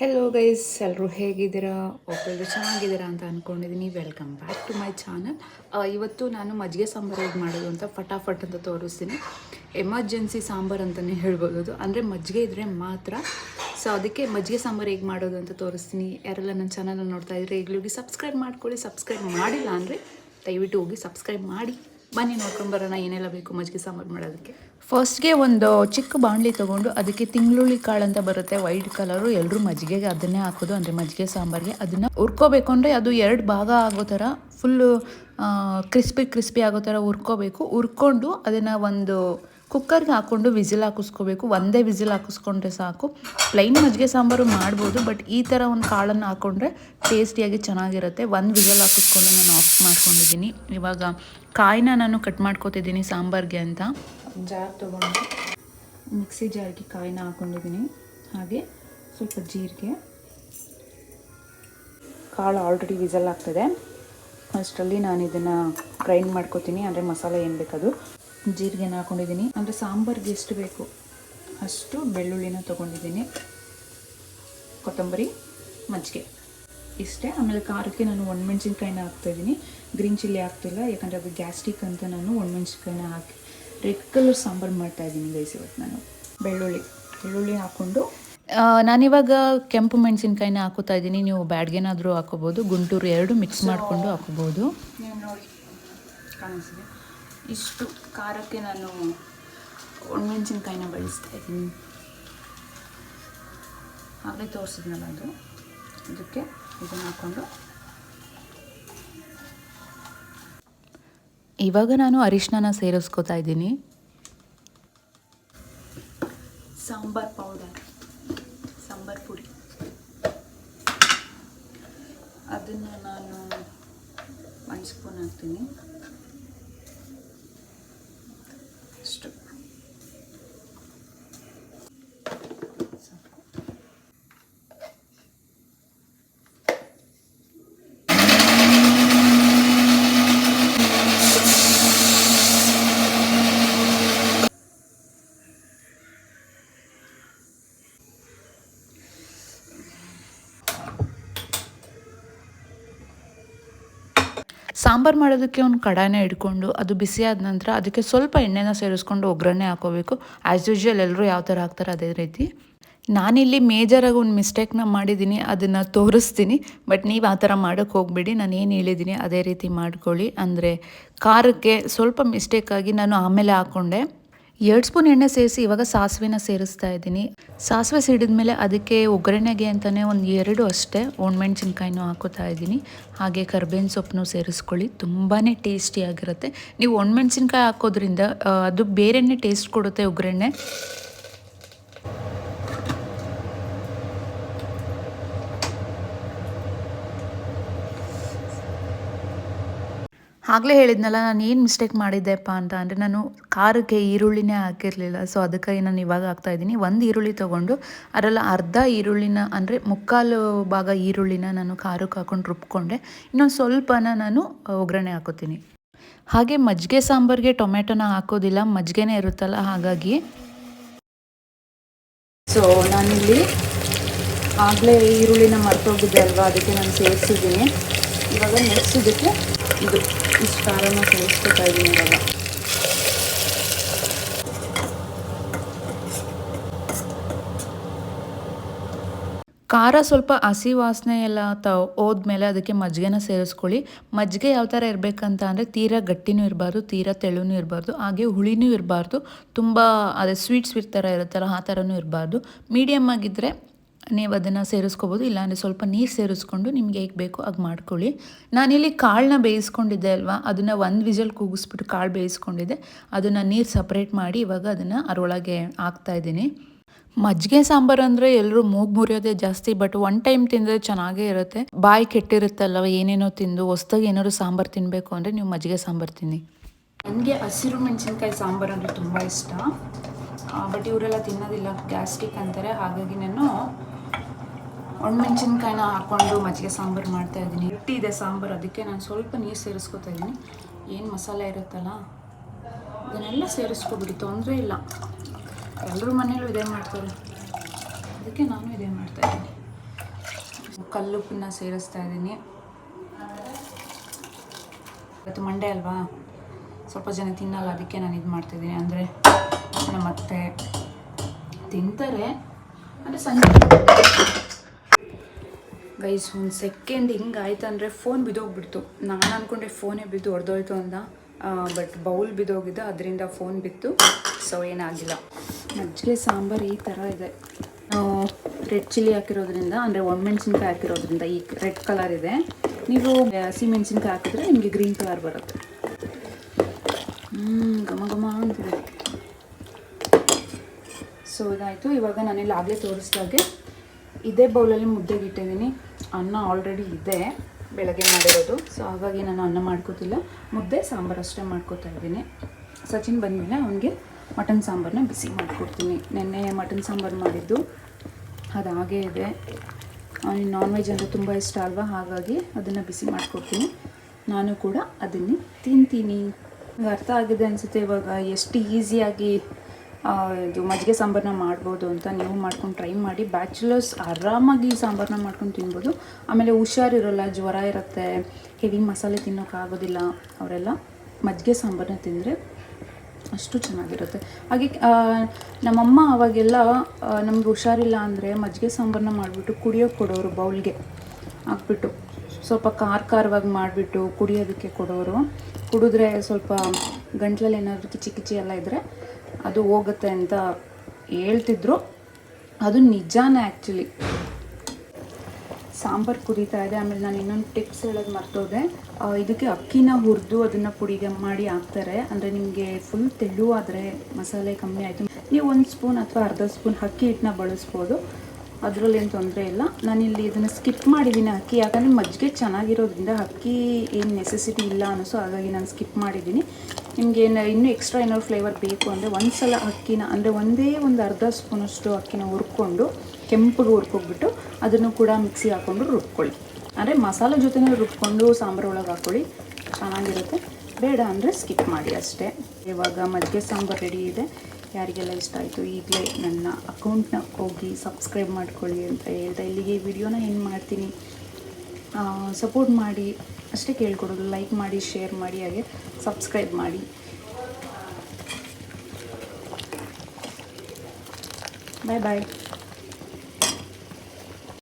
Hello guys ಎಲ್ಲರೂ ಹೇಗಿದ್ದೀರಾ? ಒಬ್ಬರು ಚೆನ್ನಾಗಿದ್ದೀರಾ ಅಂತ ಅಂದ್ಕೊಂಡಿದ್ದೀನಿ welcome back to my channel ಇವತ್ತು ನಾನು ಮಜ್ಜಿಗೆ ಸಾಂಬಾರು ಹೇಗೆ ಮಾಡೋದು ಅಂತ ಫಟಾಫಟ್ ಅಂತ ತೋರಿಸ್ತೀನಿ. ಎಮರ್ಜೆನ್ಸಿ ಸಾಂಬಾರು ಅಂತಲೇ ಹೇಳ್ಬೋದು ಅದು ಅಂದರೆ ಮಜ್ಜಿಗೆ ಇದ್ದರೆ ಮಾತ್ರ. ಸೊ ಅದಕ್ಕೆ ಮಜ್ಜಿಗೆ ಸಾಂಬಾರು ಹೇಗೆ ಮಾಡೋದು ಅಂತ ತೋರಿಸ್ತೀನಿ. ಯಾರೆಲ್ಲ ನನ್ನ ಚಾನಲ್ ನೋಡ್ತಾ ಇದ್ರೆ ಈಗಲೂ ಸಬ್ಸ್ಕ್ರೈಬ್ ಮಾಡ್ಕೊಳ್ಳಿ. ಸಬ್ಸ್ಕ್ರೈಬ್ ಮಾಡಿಲ್ಲ ಅಂದರೆ ದಯವಿಟ್ಟು ಹೋಗಿ ಸಬ್ಸ್ಕ್ರೈಬ್ ಮಾಡಿ. ಬನ್ನಿ ನೋಡ್ಕೊಂಡು ಬರೋಣ, ಏನೆಲ್ಲ ಬೇಕು ಮಜ್ಜಿಗೆ ಸಾಂಬಾರು ಮಾಡೋದಕ್ಕೆ. ಫಸ್ಟ್ಗೆ ಒಂದು ಚಿಕ್ಕ ಬಾಣಲಿ ತೊಗೊಂಡು ಅದಕ್ಕೆ ತಿಂಗ್ಳುಳ್ಳಿ ಕಾಳು ಅಂತ ಬರುತ್ತೆ. ವೈಟ್ ಕಲರು ಎಲ್ಲರೂ ಮಜ್ಜಿಗೆಗೆ ಅದನ್ನೇ ಹಾಕೋದು. ಅಂದರೆ ಮಜ್ಜಿಗೆ ಸಾಂಬಾರಿಗೆ ಅದನ್ನು ಹುರ್ಕೋಬೇಕು. ಅಂದರೆ ಅದು ಎರಡು ಭಾಗ ಆಗೋ ಥರ ಫುಲ್ಲು ಕ್ರಿಸ್ಪಿ ಕ್ರಿಸ್ಪಿ ಆಗೋ ಥರ ಹುರ್ಕೋಬೇಕು. ಹುರ್ಕೊಂಡು ಅದನ್ನು ಒಂದು ಕುಕ್ಕರ್ಗೆ ಹಾಕ್ಕೊಂಡು ವಿಸಿಲ್ ಹಾಕಿಸ್ಕೋಬೇಕು. ಒಂದೇ ವಿಸಿಲ್ ಹಾಕಿಸ್ಕೊಂಡ್ರೆ ಸಾಕು. ಪ್ಲೈನ್ ಮಜ್ಜಿಗೆ ಸಾಂಬಾರು ಮಾಡ್ಬೋದು ಬಟ್ ಈ ಥರ ಒಂದು ಕಾಳನ್ನು ಹಾಕ್ಕೊಂಡ್ರೆ ಟೇಸ್ಟಿಯಾಗಿ ಚೆನ್ನಾಗಿರುತ್ತೆ. ಒಂದು ವಿಸಿಲ್ ಹಾಕಿಸ್ಕೊಂಡು ನಾನು ಆಫ್ ಮಾಡ್ಕೊಂಡಿದ್ದೀನಿ. ಇವಾಗ ಕಾಯಿನ ನಾನು ಕಟ್ ಮಾಡ್ಕೋತಿದ್ದೀನಿ ಸಾಂಬಾರಿಗೆ ಅಂತ. ಜಾರ್ ತೊಗೊಂಡು ಮಿಕ್ಸಿ ಜಾರ್ಗೆ ಕಾಯಿನ ಹಾಕ್ಕೊಂಡಿದ್ದೀನಿ ಹಾಗೆ ಸ್ವಲ್ಪ ಜೀರಿಗೆ. ಕಾಳು ಆಲ್ರೆಡಿ ವಿಸಲ್ ಆಗ್ತದೆ. ಅಷ್ಟರಲ್ಲಿ ನಾನು ಇದನ್ನು ಗ್ರೈಂಡ್ ಮಾಡ್ಕೋತೀನಿ. ಅಂದರೆ ಮಸಾಲೆ ಏನು ಬೇಕದು? ಜೀರಿಗೆನ ಹಾಕೊಂಡಿದ್ದೀನಿ. ಅಂದರೆ ಸಾಂಬಾರ್ಗೆ ಎಷ್ಟು ಬೇಕು? ಅಷ್ಟು ಬೆಳ್ಳುಳ್ಳಿನ ತೊಗೊಂಡಿದ್ದೀನಿ. ಕೊತ್ತಂಬರಿ ಮಜ್ಜಿಗೆ. ಇಷ್ಟೇ. ಆಮೇಲೆ ಖಾರಕ್ಕೆ ನಾನು ಒಣಮೆಣ್ಸಿನ್ಕಾಯಿನ ಹಾಕ್ತಾಯಿದ್ದೀನಿ. ಗ್ರೀನ್ ಚಿಲ್ಲಿ ಹಾಕ್ತಿಲ್ಲ ಯಾಕಂದರೆ ಅದು ಗ್ಯಾಸ್ಟ್ರಿಕ್ ಅಂತ ನಾನು ಒಣಮೆಣ್ಸಿನ್ಕಾಯಿನ ಹಾಕಿ ರೆಡ್ ಕಲರ್ ಸಾಂಬಾರು ಮಾಡ್ತಾಯಿದ್ದೀನಿ ಗೈಸ್ ಇವತ್ತು ನಾನು. ಬೆಳ್ಳುಳ್ಳಿ. ಬೆಳ್ಳುಳ್ಳಿ ಹಾಕ್ಕೊಂಡು ನಾನಿವಾಗ ಕೆಂಪು ಮೆಣಸಿನ್ಕಾಯಿನ ಹಾಕೋತಾ ಇದ್ದೀನಿ ನೀವು ಬ್ಯಾಡ್ಗೆನಾದರೂ ಹಾಕೋಬೋದು ಗುಂಟೂರು ಎರಡು ಮಿಕ್ಸ್ ಮಾಡಿಕೊಂಡು ಹಾಕೋಬೋದು ನೀವು ನೋಡಿ. ಕಾಣಿಸಿದೆ ಇಷ್ಟು ಖಾರಕ್ಕೆ ನಾನು ಒಣಮೆಣಸಿನ್ಕಾಯಿನ ಬಳಸ್ತಾ ಇದ್ದೀನಿ. ಆಗಲೇ ತೋರಿಸಿದ್ನಲ್ಲ ಅದು? ಅದಕ್ಕೆ ಇದನ್ನು ಹಾಕ್ಕೊಂಡು. ಇವಾಗ ನಾನು ಅರಿಶಿನ ಸೇರಿಸ್ಕೊತಾ ಇದ್ದೀನಿ. ಸಾಂಬಾರ್ ಪೌಡರ್, ಸಾಂಬಾರ್ ಪುಡಿ. ಅದನ್ನು ನಾನು ಒಂದು ಸ್ಪೂನ್ ಹಾಕ್ತೀನಿ. ಸಾಂಬಾರು ಮಾಡೋದಕ್ಕೆ ಒಂದು ಕಡಾಯನ ಇಟ್ಕೊಂಡು ಅದು ಬಿಸಿ ಆದ ನಂತರ ಅದಕ್ಕೆ ಸ್ವಲ್ಪ ಎಣ್ಣೆನ ಸೇರಿಸ್ಕೊಂಡು ಒಗ್ಗರಣೆ ಹಾಕೋಬೇಕು. ಆ್ಯಸ್ ಯೂಶ್ವಲ್ ಎಲ್ಲರೂ ಯಾವ ಥರ ಹಾಕ್ತಾರೆ ಅದೇ ರೀತಿ. ನಾನಿಲ್ಲಿ ಮೇಜರಾಗಿ ಒಂದು ಮಿಸ್ಟೇಕ್ನ ಮಾಡಿದ್ದೀನಿ, ಅದನ್ನು ತೋರಿಸ್ತೀನಿ. ಬಟ್ ನೀವು ಆ ಥರ ಮಾಡೋಕ್ಕೆ ಹೋಗಬೇಡಿ, ನಾನು ಏನು ಹೇಳಿದ್ದೀನಿ ಅದೇ ರೀತಿ ಮಾಡ್ಕೊಳ್ಳಿ. ಅಂದರೆ ಖಾರಕ್ಕೆ ಸ್ವಲ್ಪ ಮಿಸ್ಟೇಕಾಗಿ ನಾನು ಆಮೇಲೆ ಹಾಕ್ಕೊಂಡೆ ಎರಡು ಸ್ಪೂನ್ ಎಣ್ಣೆ ಸೇರಿಸಿ ಇವಾಗ ಸಾಸಿವೆನ ಸೇರಿಸ್ತಾ ಇದ್ದೀನಿ. ಸಾಸಿವೆ ಸಿಡಿದ್ಮೇಲೆ ಅದಕ್ಕೆ ಒಗ್ಗರಣೆಗೆ ಅಂತಲೇ ಒಂದು ಎರಡು ಅಷ್ಟೇ ಒಣಮೆಣ್ಸಿನ್ಕಾಯಿನೂ ಹಾಕೋತಾ ಇದ್ದೀನಿ. ಹಾಗೆ ಕರ್ಬೇವಿನ ಸೊಪ್ಪನ್ನು ಸೇರಿಸ್ಕೊಳ್ಳಿ ತುಂಬಾ ಟೇಸ್ಟಿಯಾಗಿರುತ್ತೆ. ನೀವು ಒಣಮೆಣ್ಸಿನ್ಕಾಯಿ ಹಾಕೋದ್ರಿಂದ ಅದು ಬೇರೆನೇ ಟೇಸ್ಟ್ ಕೊಡುತ್ತೆ ಒಗ್ಗರಣೆ. ಆಗಲೇ ಹೇಳಿದ್ನಲ್ಲ, ನಾನು ಏನು ಮಿಸ್ಟೇಕ್ ಮಾಡಿದ್ದೆಪ್ಪ ಅಂತ. ಅಂದರೆ ನಾನು ಖಾರಕ್ಕೆ ಈರುಳ್ಳಿನೇ ಹಾಕಿರಲಿಲ್ಲ. ಸೊ ಅದಕ್ಕಾಗಿ ನಾನು ಇವಾಗ ಹಾಕ್ತಾ ಇದ್ದೀನಿ. ಒಂದು ಈರುಳ್ಳಿ ತೊಗೊಂಡು, ಅದರಲ್ಲ ಅರ್ಧ ಈರುಳ್ಳಿನ, ಅಂದರೆ ಮುಕ್ಕಾಲು ಭಾಗ ಈರುಳ್ಳಿನ ನಾನು ಖಾರಕ್ಕೆ ಹಾಕೊಂಡು ರುಬ್ಕೊಂಡೆ. ಇನ್ನೊಂದು ಸ್ವಲ್ಪನ ನಾನು ಒಗ್ಗರಣೆ ಹಾಕೋತೀನಿ. ಹಾಗೆ ಮಜ್ಜಿಗೆ ಸಾಂಬಾರಿಗೆ ಟೊಮೆಟೊನ ಹಾಕೋದಿಲ್ಲ. ಮಜ್ಜಿಗೆನೇ ಇರುತ್ತಲ್ಲ ಹಾಗಾಗಿ ಸೊ ನಾನಿಲ್ಲಿ ಆಗಲೇ ಈರುಳ್ಳಿನ ಮರ್ತೋಗಿದ್ದೆ ಅಲ್ವಾ? ಅದಕ್ಕೆ ನಾನು ಸೇರಿಸಿದ್ದೀನಿ. ಇವಾಗ ನೆಕ್ಸ್ಟ್ ಇದಕ್ಕೆ ಇದು. ಇಷ್ಟು ಖಾರನ ಸೇರಿಸ್ಕೊತಾ ಇದ್ದೀನಿ ಇವಾಗ ಖಾರ ಸ್ವಲ್ಪ ಹಸಿ ವಾಸನೆ ಎಲ್ಲ ತ ಹೋದ್ಮೇಲೆ ಅದಕ್ಕೆ ಮಜ್ಜಿಗೆನ ಸೇರಿಸ್ಕೊಳ್ಳಿ. ಮಜ್ಜಿಗೆ ಯಾವ ಥರ ಇರಬೇಕಂತ ಅಂದರೆ ತೀರಾ ಗಟ್ಟಿನೂ ಇರಬಾರ್ದು, ತೀರಾ ತೆಳುನೂ ಇರಬಾರ್ದು, ಹಾಗೆ ಹುಳಿನೂ ಇರಬಾರ್ದು. ತುಂಬ ಅದೇ ಸ್ವೀಟ್ ಸ್ವೀಟ್ ಥರ ಇರುತ್ತಲ್ಲ ಆ ಥರನೂ ಇರಬಾರ್ದು. ಮೀಡಿಯಮ್ ಆಗಿದ್ದರೆ ನೀವು ಅದನ್ನು ಸೇರಿಸ್ಕೋಬೋದು, ಇಲ್ಲಾಂದರೆ ಸ್ವಲ್ಪ ನೀರು ಸೇರಿಸ್ಕೊಂಡು ನಿಮಗೆ ಹೇಗೆ ಬೇಕೋ ಹಾಗೆ ಮಾಡ್ಕೊಳ್ಳಿ. ನಾನಿಲ್ಲಿ ಕಾಳನ್ನ ಬೇಯಿಸ್ಕೊಂಡಿದ್ದೆ ಅಲ್ವಾ? ಅದನ್ನು ಒಂದು ವಿಜಲ್ ಕೂಗಿಸ್ಬಿಟ್ಟು ಕಾಳು ಬೇಯಿಸ್ಕೊಂಡಿದ್ದೆ. ಅದನ್ನು ನೀರು ಸಪ್ರೇಟ್ ಮಾಡಿ ಇವಾಗ ಅದನ್ನು ಅದರೊಳಗೆ ಹಾಕ್ತಾ ಇದ್ದೀನಿ. ಮಜ್ಜಿಗೆ ಸಾಂಬಾರು ಅಂದರೆ ಎಲ್ಲರೂ ಮೂಗು ಮುರಿಯೋದೇ ಜಾಸ್ತಿ, ಬಟ್ ಒನ್ ಟೈಮ್ ತಿಂದರೆ ಚೆನ್ನಾಗೇ ಇರುತ್ತೆ. ಬಾಯಿ ಕೆಟ್ಟಿರುತ್ತಲ್ಲ ಏನೇನೋ ತಿಂದು ಹೊಸ್ದಾಗಿ ಏನಾದ್ರು ಸಾಂಬಾರು ತಿನ್ನಬೇಕು ಅಂದರೆ ನೀವು ಮಜ್ಜಿಗೆ ಸಾಂಬಾರು ತಿನ್ನಿ. ನನಗೆ ಹಸಿರು ಮೆಣಸಿನ್ಕಾಯಿ ಸಾಂಬಾರು ಅಂದರೆ ತುಂಬ ಇಷ್ಟ. ಬಟ್ ಇವರೆಲ್ಲ ತಿನ್ನೋದಿಲ್ಲ, ಗ್ಯಾಸ್ಟ್ರಿಕ್ ಅಂತಾರೆ. ಹಾಗಾಗಿ ನಾನು ಒಣಮೆಣ್ಸಿನ್ಕಾಯಿನ ಹಾಕ್ಕೊಂಡು ಮಜ್ಜಿಗೆ ಸಾಂಬಾರು ಮಾಡ್ತಾ ಇದ್ದೀನಿ. ಹಿಟ್ಟಿ ಇದೆ ಸಾಂಬಾರು, ಅದಕ್ಕೆ ನಾನು ಸ್ವಲ್ಪ ನೀರು ಸೇರಿಸ್ಕೊತಾ ಇದ್ದೀನಿ. ಏನು ಮಸಾಲೆ ಇರುತ್ತಲ್ಲ ಇದನ್ನೆಲ್ಲ ಸೇರಿಸ್ಕೊಬಿಡಿ, ತೊಂದರೆ ಇಲ್ಲ. ಎಲ್ಲರೂ ಮನೇಲೂ ಇದೇ ಮಾಡ್ತಾರೆ. ಅದಕ್ಕೆ ನಾನು ಇದೇ ಮಾಡ್ತಾ ಇದ್ದೀನಿ. ಕಲ್ಲುಪ್ಪನ್ನ ಸೇರಿಸ್ತಾ ಇದ್ದೀನಿ. ಇವತ್ತು ಮಂಡೆ ಅಲ್ವಾ? ಸ್ವಲ್ಪ ಜನ ತಿನ್ನಲ್ಲ, ಅದಕ್ಕೆ ನಾನು ಇದು ಮಾಡ್ತಿದ್ದೀನಿ ಅಂದರೆ ನಮ್ಮ ಅತ್ತೆ ತಿಂತಾರೆ. ಅಂದರೆ ಸಂಜೆ. ಗೈಸ್, ಒಂದು ಸೆಕೆಂಡ್ ಹಿಂಗೆ ಆಯ್ತು ಅಂದರೆ ಫೋನ್ ಬಿದ್ದೋಗ್ಬಿಡ್ತು. ನಾನು ಅಂದ್ಕೊಂಡೆ ಫೋನೇ ಬಿದ್ದು ಹೊಡೆದೋಯ್ತು ಅಂತ. ಬಟ್ ಬೌಲ್ ಬಿದ್ದೋಗಿದ್ದು ಅದರಿಂದ ಫೋನ್ ಬಿತ್ತು. ಸೊ ಏನಾಗಿಲ್ಲ. ಮಜ್ಜಿಗೆ ಸಾಂಬಾರು ಈ ಥರ ಇದೆ. ರೆಡ್ ಚಿಲ್ಲಿ ಹಾಕಿರೋದ್ರಿಂದ, ಅಂದರೆ ಒಣಮೆಣ್ಸಿನ್ಕಾಯಿ ಹಾಕಿರೋದ್ರಿಂದ ಈ ರೆಡ್ ಕಲರ್ ಇದೆ. ನೀವು ಹಸಿಮೆಣ್ಸಿನ್ಕಾಯಿ ಹಾಕಿದ್ರೆ ನಿಮಗೆ ಗ್ರೀನ್ ಕಲರ್ ಬರುತ್ತೆ. ಹ್ಞೂ ಘಮ ಘಮ ಅಂತಿದೆ. ಸೊ ಇದಾಯಿತು. ಇವಾಗ ನಾನಿಲ್ಲಿ ಆಗಲೇ ತೋರಿಸ್ದಾಗೆ ಇದೇ ಬೌಲಲ್ಲಿ ಮುದ್ದೆಗೆ ಇಟ್ಟಿದ್ದೀನಿ. ಅನ್ನ ಆಲ್ರೆಡಿ ಇದೆ, ಬೆಳಗ್ಗೆ ಮಾಡಿರೋದು. ಸೊ ಹಾಗಾಗಿ ನಾನು ಅನ್ನ ಮಾಡ್ಕೋತಿಲ್ಲ. ಮುದ್ದೆ, ಸಾಂಬಾರು ಅಷ್ಟೇ ಮಾಡ್ಕೋತಾ ಇದ್ದೀನಿ. ಸಚಿನ್ ಬಂದಮೇಲೆ ಅವನಿಗೆ ಮಟನ್ ಸಾಂಬಾರನ್ನ ಬಿಸಿ ಮಾಡಿಕೊಡ್ತೀನಿ. ನೆನ್ನೆ ಮಟನ್ ಸಾಂಬಾರು ಮಾಡಿದ್ದು. ಅದು ಹಾಗೇ ಇದೆ. ಅವನಿಗೆ ನಾನ್ ವೆಜ್ ಅಂದರೆ ತುಂಬ ಇಷ್ಟ ಅಲ್ವಾ? ಹಾಗಾಗಿ ಅದನ್ನು ಬಿಸಿ ಮಾಡಿಕೊಡ್ತೀನಿ. ನಾನು ಕೂಡ ಅದನ್ನೇ ತಿಂತೀನಿ. ಅರ್ಥ ಆಗಿದೆ ಅನಿಸುತ್ತೆ ಇವಾಗ. ಎಷ್ಟು ಈಸಿಯಾಗಿ ಇದು ಮಜ್ಜಿಗೆ ಸಾಂಬಾರನ್ನ ಮಾಡ್ಬೋದು ಅಂತ ನೀವು ಮಾಡ್ಕೊಂಡು ಟ್ರೈ ಮಾಡಿ. ಬ್ಯಾಚುಲರ್ಸ್ ಆರಾಮಾಗಿ ಸಾಂಬಾರನ್ನ ಮಾಡ್ಕೊಂಡು ತಿನ್ಬೋದು. ಆಮೇಲೆ ಹುಷಾರಿರೋಲ್ಲ ಜ್ವರ ಇರುತ್ತೆ ಹೆವಿ ಮಸಾಲೆ ತಿನ್ನೋಕ್ಕಾಗೋದಿಲ್ಲ ಅವರೆಲ್ಲ ಮಜ್ಜಿಗೆ ಸಾಂಬಾರನ್ನ ತಿಂದರೆ ಅಷ್ಟು ಚೆನ್ನಾಗಿರುತ್ತೆ. ಹಾಗೆ ನಮ್ಮಮ್ಮ ಅವಾಗೆಲ್ಲ ನಮ್ಗೆ ಹುಷಾರಿಲ್ಲ ಅಂದರೆ ಮಜ್ಜಿಗೆ ಸಾಂಬಾರನ್ನ ಮಾಡಿಬಿಟ್ಟು ಕುಡಿಯೋಕೆ ಕೊಡೋರು ಬೌಲ್ಗೆ ಹಾಕ್ಬಿಟ್ಟು, ಸ್ವಲ್ಪ ಖಾರ ಖಾರವಾಗಿ ಮಾಡಿಬಿಟ್ಟು ಕುಡಿಯೋದಕ್ಕೆ ಕೊಡೋರು. ಕುಡಿದ್ರೆ ಸ್ವಲ್ಪ ಗಂಟ್ಲಲ್ಲಿ ಏನಾದರೂ ಕಿಚಿ ಕಿಚಿ ಎಲ್ಲ ಇದ್ದರೆ ಅದು ಹೋಗುತ್ತೆ ಅಂತ ಹೇಳ್ತಿದ್ರು. ಅದು ನಿಜಾನೇ ಆ್ಯಕ್ಚುಲಿ ಸಾಂಬಾರು ಕುದೀತಾ ಇದೆ. ಆಮೇಲೆ ನಾನು ಇನ್ನೊಂದು ಟಿಪ್ಸ್ ಹೇಳೋದು ಮರ್ತೋದೆ. ಇದಕ್ಕೆ ಅಕ್ಕಿನ ಹುರಿದು ಅದನ್ನು ಪುಡಿಗೆ ಮಾಡಿ ಹಾಕ್ತಾರೆ. ಅಂದರೆ ನಿಮಗೆ ಫುಲ್ ತೆಳುವಾದರೆ ಮಸಾಲೆ ಕಮ್ಮಿ ಆಯಿತು. ನೀವು ಒಂದು ಸ್ಪೂನ್ ಅಥವಾ ಅರ್ಧ ಸ್ಪೂನ್ ಅಕ್ಕಿ ಹಿಟ್ಟನ್ನ ಬಳಸ್ಬೋದು. ಅದರಲ್ಲೇನು ತೊಂದರೆ ಇಲ್ಲ. ನಾನಿಲ್ಲಿ ಇದನ್ನು ಸ್ಕಿಪ್ ಮಾಡಿದ್ದೀನಿ ಅಕ್ಕಿ. ಯಾಕಂದರೆ ಮಜ್ಜಿಗೆ ಚೆನ್ನಾಗಿರೋದ್ರಿಂದ ಅಕ್ಕಿ ಏನು ನೆಸೆಸಿಟಿ ಇಲ್ಲ ಅನ್ನಿಸು ಹಾಗಾಗಿ ನಾನು ಸ್ಕಿಪ್ ಮಾಡಿದ್ದೀನಿ ನಿಮಗೆ ಏನು ಇನ್ನೂ ಎಕ್ಸ್ಟ್ರಾ ಏನಾದ್ರು ಫ್ಲೇವರ್ ಬೇಕು ಅಂದರೆ ಒಂದು ಸಲ ಅಕ್ಕಿನ ಅಂದರೆ ಒಂದೇ ಒಂದು ಅರ್ಧ ಸ್ಪೂನಷ್ಟು ಅಕ್ಕಿನ ಹುರ್ಕೊಂಡು ಕೆಂಪಗೆ ಹುರ್ಕೊಬಿಟ್ಟು ಅದನ್ನು ಕೂಡ ಮಿಕ್ಸಿ ಹಾಕ್ಕೊಂಡು ರುಬ್ಕೊಳ್ಳಿ. ಅಂದರೆ ಮಸಾಲೆ ಜೊತೆನೇ ರುಬ್ಕೊಂಡು ಸಾಂಬಾರು ಒಳಗೆ ಹಾಕ್ಕೊಳ್ಳಿ ಚೆನ್ನಾಗಿರುತ್ತೆ. ಬೇಡ ಅಂದರೆ ಸ್ಕಿಪ್ ಮಾಡಿ ಅಷ್ಟೇ. ಇವಾಗ ಮಜ್ಜಿಗೆ ಸಾಂಬಾರು ರೆಡಿ ಇದೆ. ಯಾರಿಗೆಲ್ಲ ಇಷ್ಟ ಆಯಿತು ಈಗಲೇ ನನ್ನ ಅಕೌಂಟ್ನ ಹೋಗಿ ಸಬ್ಸ್ಕ್ರೈಬ್ ಮಾಡ್ಕೊಳ್ಳಿ ಅಂತ ಹೇಳ್ತಾ ಇಲ್ಲಿಗೆ ವಿಡಿಯೋನ ಏನು ಮಾಡ್ತೀನಿ. ಸಪೋರ್ಟ್ ಮಾಡಿ, ಅಷ್ಟೇ ಕೇಳ್ಕೊಡೋದು ಲೈಕ್ ಮಾಡಿ ಶೇರ್ ಮಾಡಿ, ಹಾಗೆ ಸಬ್ಸ್ಕ್ರೈಬ್ ಮಾಡಿ. ಬಾಯ್ ಬಾಯ್